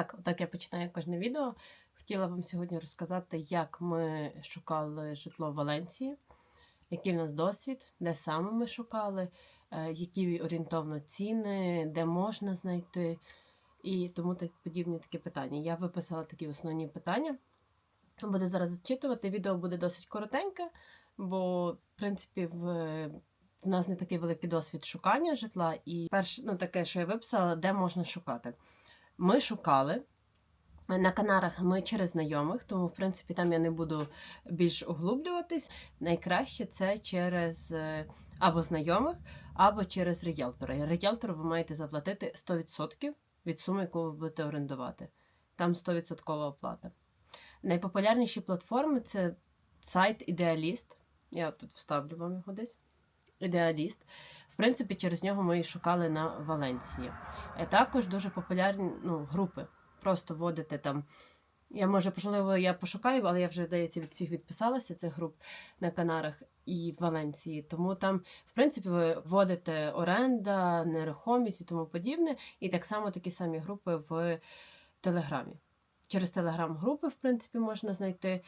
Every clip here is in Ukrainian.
Так, отак я починаю кожне відео. Хотіла вам сьогодні розказати, як ми шукали житло в Валенції, який в нас досвід, де саме ми шукали, е, які орієнтовно ціни, де можна знайти, і тому так подібні такі питання. Я виписала такі основні питання. Буду зараз зачитувати. Відео буде досить коротеньке, бо, в принципі, в, в нас не такий великий досвід шукання житла. І перше, ну таке, що я виписала, де можна шукати. Ми шукали. На Канарах ми через знайомих, тому в принципі там я не буду більш углублюватись. Найкраще це через е, або знайомих, або через ріелтора. Ріелтору ви маєте заплатити 100% від суми, яку ви будете орендувати. Там 100% оплата. Найпопулярніші платформи це сайт Ідеаліст. Я тут вставлю вам його десь. Ідеаліст. Принципі, через нього ми і шукали на Валенції. Е, Також дуже популярні ну, групи. Просто вводите там. Я може, можливо, я пошукаю, але я вже здається від всіх відписалася цих груп на Канарах і в Валенції. Тому там, в принципі, ви вводите оренда, нерухомість і тому подібне. І так само такі самі групи в Телеграмі. Через телеграм-групи, в принципі, можна знайти.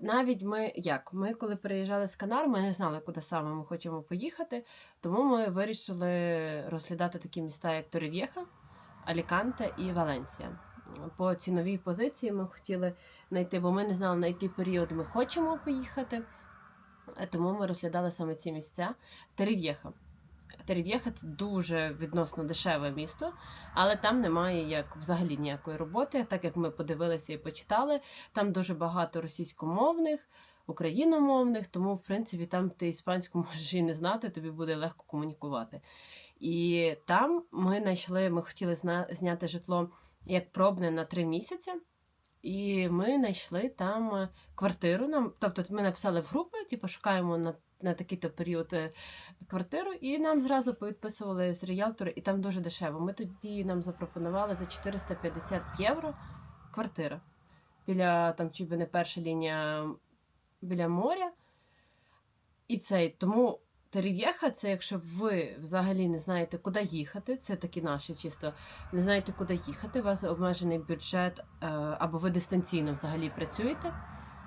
Навіть ми як? Ми, коли переїжджали з Канар, ми не знали, куди саме ми хочемо поїхати, тому ми вирішили розглядати такі міста, як Торрев'єха, Аліканте і Валенсія. По ціновій позиції ми хотіли знайти, бо ми не знали, на який період ми хочемо поїхати. Тому ми розглядали саме ці місця. Торрев'єха. Торрев'єха – це дуже відносно дешеве місто, але там немає як взагалі ніякої роботи. Так як ми подивилися і почитали, там дуже багато російськомовних, україномовних, тому, в принципі, там ти іспанську можеш і не знати, тобі буде легко комунікувати. І там ми знайшли, ми хотіли зняти житло як пробне на три місяці. І ми знайшли там квартиру. Нам, тобто ми написали в групи, типу, шукаємо на, на такий-то період е, квартиру, і нам зразу повідписували з ріелтора, і там дуже дешево. Ми тоді нам запропонували за 450 євро квартира. Біля там чи би не перша лінія біля моря. І цей тому. Терев'єха це якщо ви взагалі не знаєте, куди їхати, це такі наші чисто не знаєте, куди їхати, у вас обмежений бюджет, е, або ви дистанційно взагалі працюєте.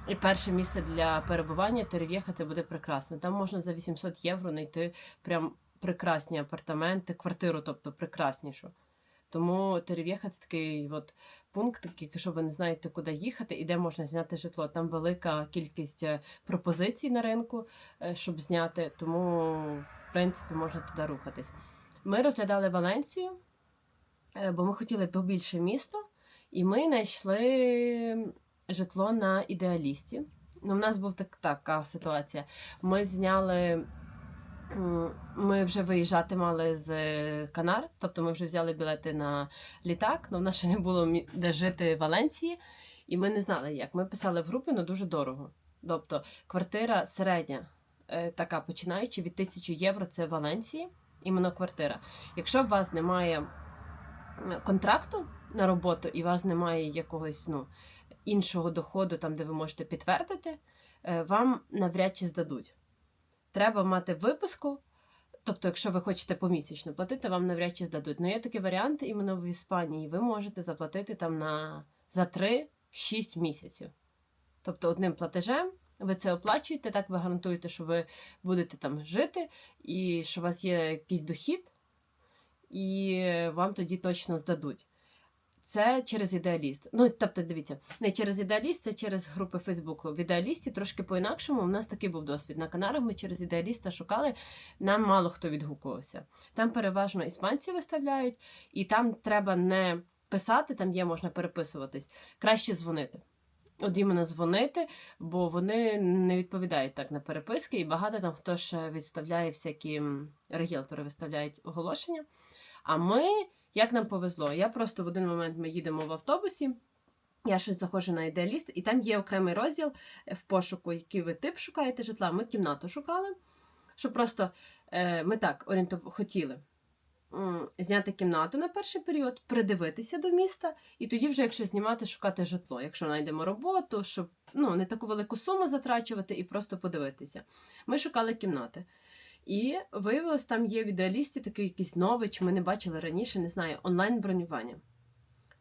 І перше місце для перебування Терев'єха це буде прекрасно. Там можна за 800 євро знайти прям прекрасні апартаменти, квартиру, тобто прекраснішу. Тому Терев'єха це такий от пункт, якщо ви не знаєте, куди їхати і де можна зняти житло. Там велика кількість е, пропозицій на ринку, е, щоб зняти, тому, в принципі, можна туди рухатись. Ми розглядали Валенсію, е, бо ми хотіли побільше місто, і ми знайшли житло на ідеалісті. Ну, в нас була так, така ситуація. Ми зняли. Ми вже виїжджати мали з Канар, тобто ми вже взяли білети на літак, але в нас ще не було де жити в Валенції, і ми не знали як. Ми писали в групи, але дуже дорого. Тобто квартира середня, е, така починаючи від 1000 євро, це в Валенції, іменно квартира. Якщо у вас немає контракту на роботу і у вас немає якогось ну, іншого доходу, там, де ви можете підтвердити, е, вам навряд чи здадуть. Треба мати виписку. Тобто, якщо ви хочете помісячно платити, вам навряд чи здадуть. Ну, є такий варіант іменно в Іспанії. Ви можете заплатити там на за 3-6 місяців. Тобто одним платежем ви це оплачуєте, так ви гарантуєте, що ви будете там жити, і що у вас є якийсь дохід, і вам тоді точно здадуть. Це через ідеаліст. Ну, тобто, дивіться, не через ідеаліст, це через групи Фейсбуку. В ідеалісті трошки по-інакшому. У нас такий був досвід. На Канарах ми через ідеаліста шукали, нам мало хто відгукувався. Там переважно іспанці виставляють, і там треба не писати, там є, можна переписуватись. Краще дзвонити. От іменно дзвонити, бо вони не відповідають так на переписки, і багато там хто ж відставляє всякі регіалтори виставляють оголошення. А ми, як нам повезло, я просто в один момент ми їдемо в автобусі. Я щось заходжу на ідеаліст, і там є окремий розділ е, в пошуку, який ви тип шукаєте житла. Ми кімнату шукали, щоб просто е, ми так орієнтов... хотіли зняти кімнату на перший період, придивитися до міста, і тоді, вже, якщо знімати, шукати житло. Якщо знайдемо роботу, щоб ну, не таку велику суму затрачувати і просто подивитися. Ми шукали кімнати. І виявилось, там є в ідеалісті такий якийсь нович, ми не бачили раніше, не знаю, онлайн-бронювання.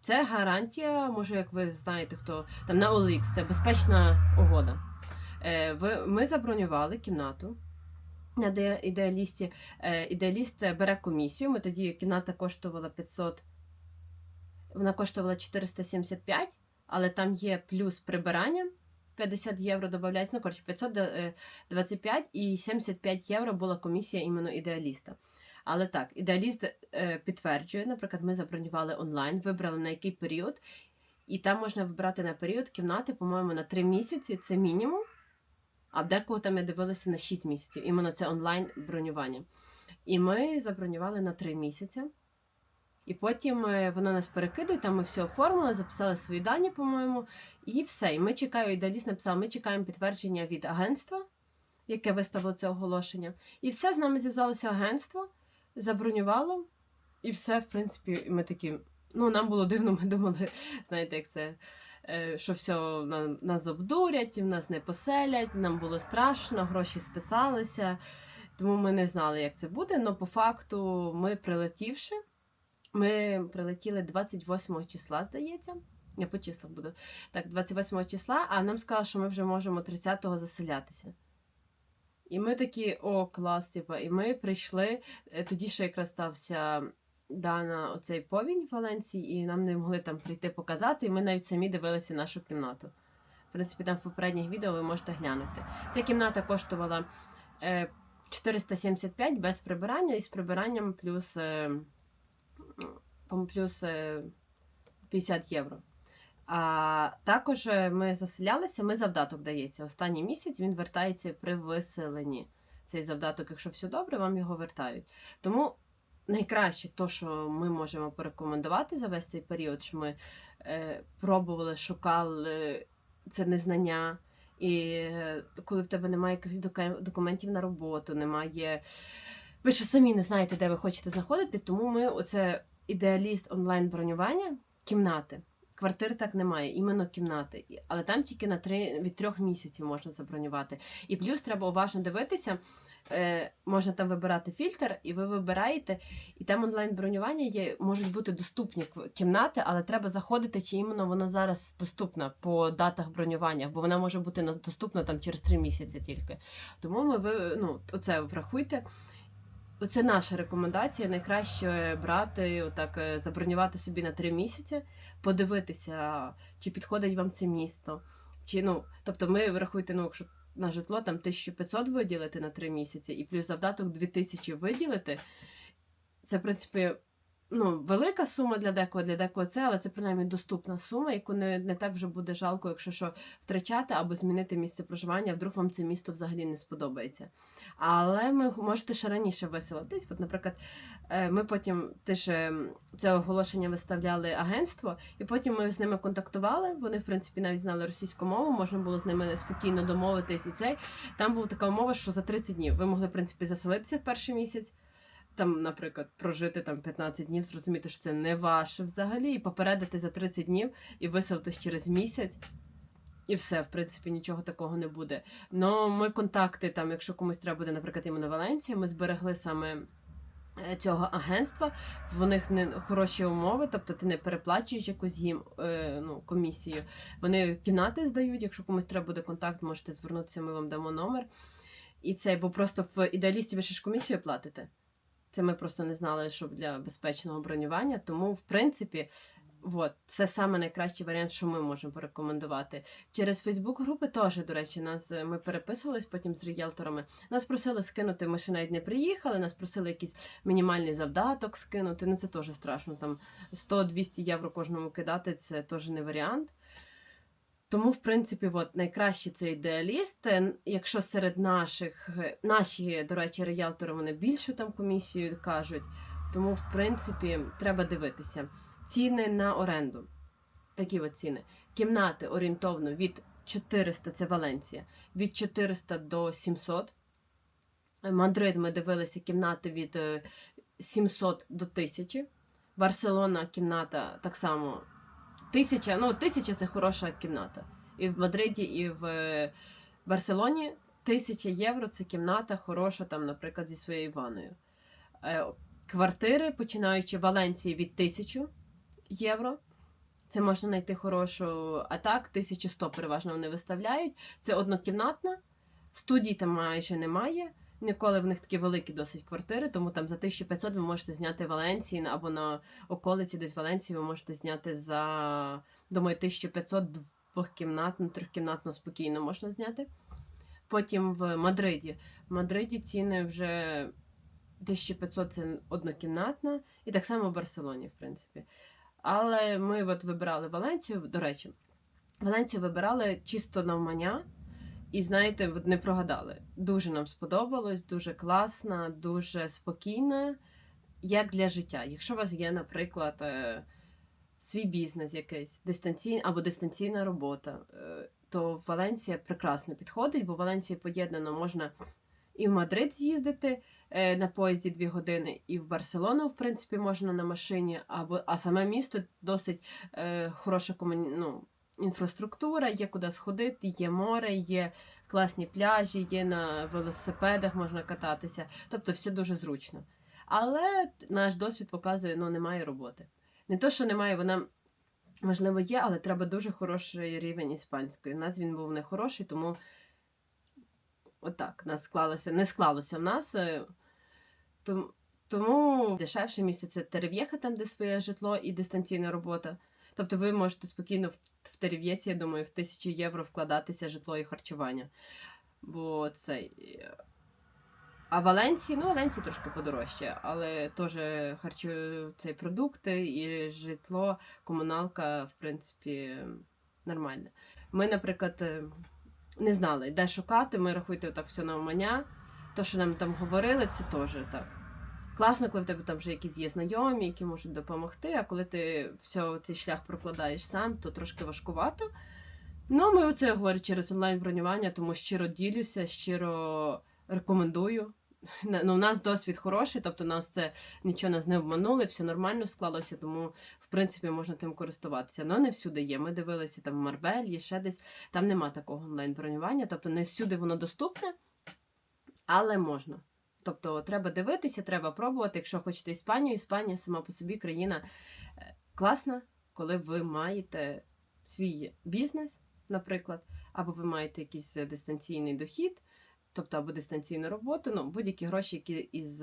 Це гарантія, може, як ви знаєте, хто там на OLX, це безпечна угода. Е, ми забронювали кімнату на ідеалісті. Е, ідеаліст бере комісію. Ми тоді кімната коштувала 500, вона коштувала 475, але там є плюс прибирання. 50 євро додається, ну коротше, 525 і 75 євро була комісія іменно ідеаліста. Але так, ідеаліст е, підтверджує, наприклад, ми забронювали онлайн, вибрали на який період, і там можна вибрати на період кімнати, по-моєму, на 3 місяці це мінімум. А декого там я дивилася на 6 місяців. Іменно це онлайн бронювання. І ми забронювали на 3 місяці. І потім е, воно нас перекидує, там ми все оформили, записали свої дані, по-моєму, і все. І ми чекаємо, ідеаліст написав, ми чекаємо підтвердження від агентства, яке виставило це оголошення. І все з нами зв'язалося агентство, забронювало, і все, в принципі, ми такі. Ну, нам було дивно, ми думали, знаєте, як це. е, Що все нас обдурять, нас не поселять, нам було страшно, гроші списалися, тому ми не знали, як це буде. Але по факту, ми прилетівши, ми прилетіли 28 числа, здається. Я по числах буду. Так, 28 числа, а нам сказали, що ми вже можемо 30-го заселятися. І ми такі, о, клас, типа, і ми прийшли. е, Тоді ще якраз стався дана оцей повінь в Валенції, і нам не могли там прийти показати, і ми навіть самі дивилися нашу кімнату. В принципі, там в попередніх відео ви можете глянути. Ця кімната коштувала е, 475 без прибирання, і з прибиранням плюс, е, плюс е, 50 євро. А також е, ми заселялися, ми завдаток дається. Останній місяць він вертається при виселенні. Цей завдаток, якщо все добре, вам його вертають. Тому найкраще, то, що ми можемо порекомендувати за весь цей період, що ми е, пробували, шукали це незнання. І е, коли в тебе немає якихось документів на роботу, немає. Ви ще самі не знаєте, де ви хочете знаходитись, тому ми оце ідеаліст онлайн бронювання кімнати. Квартир так немає, іменно кімнати. Але там тільки на три від трьох місяців можна забронювати. І плюс треба уважно дивитися. Е, можна там вибирати фільтр, і ви вибираєте, і там онлайн бронювання є, можуть бути доступні кімнати, але треба заходити, чи іменно вона зараз доступна по датах бронювання, бо вона може бути доступна там через три місяці тільки. Тому ми ви ну, оце врахуйте. Оце наша рекомендація. Найкраще брати, отак е, забронювати собі на три місяці, подивитися, чи підходить вам це місто. Чи, ну, тобто ми врахуйте, ну, якщо на житло там 1500 виділити на три місяці, і плюс завдаток 2000 виділити. Це, в принципі, ну, велика сума для декого, для декого це, але це принаймні доступна сума, яку не, не так вже буде жалко, якщо що втрачати або змінити місце проживання, вдруг вам це місто взагалі не сподобається. Але ми можете ще раніше виселитись. От, наприклад, е, ми потім теж е, це оголошення виставляли агентство, і потім ми з ними контактували. Вони, в принципі, навіть знали російську мову, можна було з ними спокійно домовитись. І цей там була така умова, що за 30 днів ви могли, в принципі, заселитися в перший місяць. Там, наприклад, прожити там 15 днів, зрозуміти, що це не ваше взагалі, і попередити за 30 днів і виселитись через місяць. І все, в принципі, нічого такого не буде. Ну, ми контакти, там, якщо комусь треба буде, наприклад, іменно Валенція, ми зберегли саме е, цього агентства. В них не хороші умови, тобто ти не переплачуєш якусь їм е, ну, комісію. Вони кімнати здають. Якщо комусь треба буде контакт, можете звернутися, ми вам дамо номер. І це, бо просто в ідеалісті ви ще ж комісію платите. Це ми просто не знали, що для безпечного бронювання. Тому, в принципі, от, це саме найкращий варіант, що ми можемо порекомендувати. Через Фейсбук групи теж, до речі, нас е, ми переписувались потім з рієлторами. Нас просили скинути, ми ще навіть не приїхали, нас просили якийсь мінімальний завдаток скинути. Ну це теж страшно. Там 100-200 євро кожному кидати, це теж не варіант. Тому, в принципі, от, найкраще це ідеаліст. Е, Якщо серед наших, е, наші, до речі, ріелтори, вони більшу там комісію кажуть. Тому, в принципі, треба дивитися. Ціни на оренду. Такі от ціни. Кімнати орієнтовно від 400, це Валенція, від 400 до 700. Мадрид ми дивилися кімнати від е, 700 до 1000. Барселона кімната так само. Тисяча, ну, тисяча це хороша кімната. І в Мадриді, і в е, Барселоні тисяча євро це кімната хороша, там, наприклад, зі своєю ванною. Е, Квартири, починаючи в Валенції від 1000 євро. Це можна знайти хорошу, а так 1100 переважно вони виставляють. Це однокімнатна, студій там майже немає. Ніколи в них такі великі досить квартири, тому там за 1500 ви можете зняти Валенції або на околиці десь Валенції ви можете зняти за, думаю, 1500 двохкімнатну, трьохкімнатну спокійно можна зняти. Потім в Мадриді. В Мадриді ціни вже 1500 це однокімнатна, і так само в Барселоні, в принципі. Але ми от вибирали Валенцію, до речі, Валенцію вибирали чисто навмання. І знаєте, не прогадали. Дуже нам сподобалось, дуже класна, дуже спокійна, як для життя. Якщо у вас є, наприклад, е, свій бізнес якийсь дистанційний або дистанційна робота, е, то Валенція прекрасно підходить, бо в Валенції поєднано можна і в Мадрид з'їздити е, на поїзді 2 години, і в Барселону, в принципі, можна на машині, або а саме місто досить хороша комуні... ну, інфраструктура, є куди сходити, є море, є класні пляжі, є на велосипедах можна кататися. Тобто все дуже зручно. Але наш досвід показує, ну немає роботи. Не то, що немає, вона можливо є, але треба дуже хороший рівень іспанської. У нас він був не хороший, тому отак нас склалося, не склалося в нас. е, Тому, дешевше місце це Терев'єха, там, де своє житло і дистанційна робота. Тобто ви можете спокійно в, я думаю, в тисячу євро вкладатися житло і харчування. Бо цей. е, А Валенції, ну, Валенції трошки подорожче, але теж харчу цей продукти і житло, комуналка, в принципі, нормальне. Ми, наприклад, е, не знали, де шукати. Ми рахуйте так все навмання. То, що нам там говорили, це теж так. Класно, коли в тебе там вже якісь є знайомі, які можуть допомогти, а коли ти все цей шлях прокладаєш сам, то трошки важкувато. Ну, ми оце говорю через онлайн-бронювання, тому щиро ділюся, щиро рекомендую. Ну, у нас досвід хороший, тобто нас це нічого нас не обманули, все нормально склалося, тому в принципі можна тим користуватися. Ну не всюди є. Ми дивилися там в Марбелі, ще десь. Там нема такого онлайн-бронювання, тобто не всюди воно доступне, але можна. Тобто треба дивитися, треба пробувати. Якщо хочете Іспанію, Іспанія сама по собі країна е, класна, коли ви маєте свій бізнес, наприклад, або ви маєте якийсь дистанційний дохід, тобто або дистанційну роботу, ну будь-які гроші, які із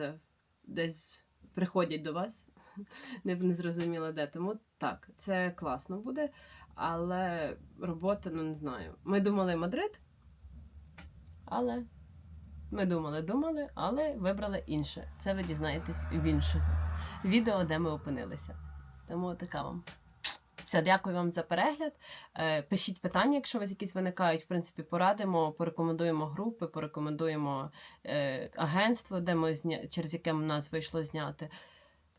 десь приходять до вас, не, не зрозуміло де. Тому так, це класно буде. Але робота, ну не знаю. Ми думали Мадрид, але ми думали, думали, але вибрали інше. Це ви дізнаєтесь в іншому відео, де ми опинилися. Тому така вам. Все, дякую вам за перегляд. Е, Пишіть питання, якщо у вас якісь виникають. В принципі, порадимо, порекомендуємо групи, порекомендуємо е, агентство, де ми зня... через яке нас вийшло зняти.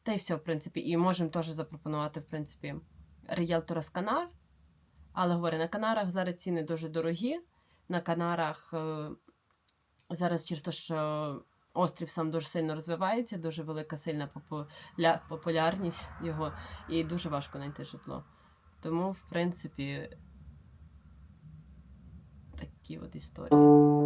Та й все, в принципі. І можемо теж запропонувати, в принципі, ріелтора з Канар. Але говорю, на Канарах зараз ціни дуже дорогі. На Канарах е, зараз через те, що острів сам дуже сильно розвивається, дуже велика сильна популя... популярність його, і дуже важко знайти житло. Тому, в принципі, такі от історії.